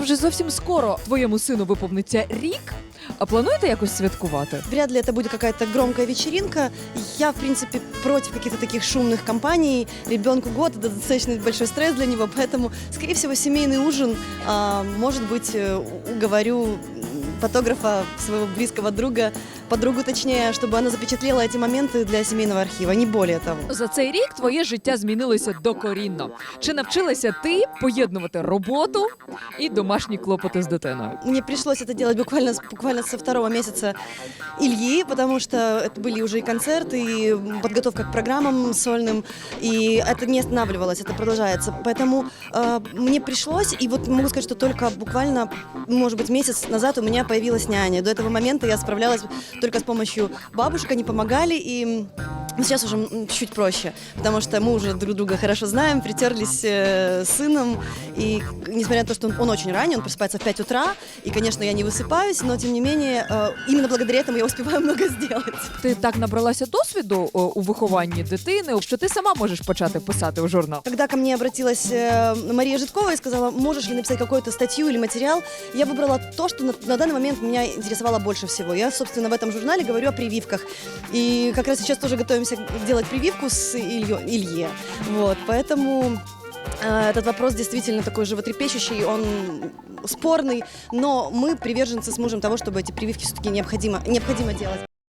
вже зовсім скоро твоєму сину виповниться рік. А плануєте якось святкувати? Вряд ли это будет какая-то громкая вечеринка. Я, в принципе, против каких-то таких шумных компаний. Ребенку год это достаточно большой стресс для него, поэтому, скорее всего, семейный ужин. А, может быть, э, у- уговорю м, фотографа своего близкого друга, подругу точнее, чтобы она запечатлела эти моменты для семейного архива, не более того. За цей рік твоє життя змінилося докорінно. Чи навчилася ти поєднувати роботу і домашні клопоти з дитиною? Мне пришлось это делать буквально, с- буквально со второго месяца Ильи, потому что это были уже и концерты, и подготовка к программам сольным, и это не останавливалось, это продолжается. Поэтому э, мне пришлось, и вот могу сказать, что только буквально, может быть, месяц назад у меня появилась няня. До этого момента я справлялась только с помощью бабушек, они помогали, и м, сейчас уже чуть проще, потому что мы уже друг друга хорошо знаем, притерлись э, с сыном, и несмотря на то, что он, он очень ранний, он просыпается в 5 утра, и, конечно, я не высыпаюсь, но, тем не менее, э, именно благодаря этому я успеваю много сделать. Ти так набралася досвіду о, у вихованні дитини, що ти сама можеш почати писати у журнал. Когда ко мне обратилась э, Мария Житкова и сказала, можешь ли написать какую-то статью или материал, я выбрала то, что на, на данный момент меня интересовало больше всего. Я, собственно, в этом журнале говорю о прививках. И как раз сейчас тоже готовимся делать прививку с Ильё- Илье. Вот, поэтому э, этот вопрос действительно такой животрепещущий, он спорный, но мы приверженцы с мужем того, чтобы эти прививки все-таки необходимо, необходимо делать.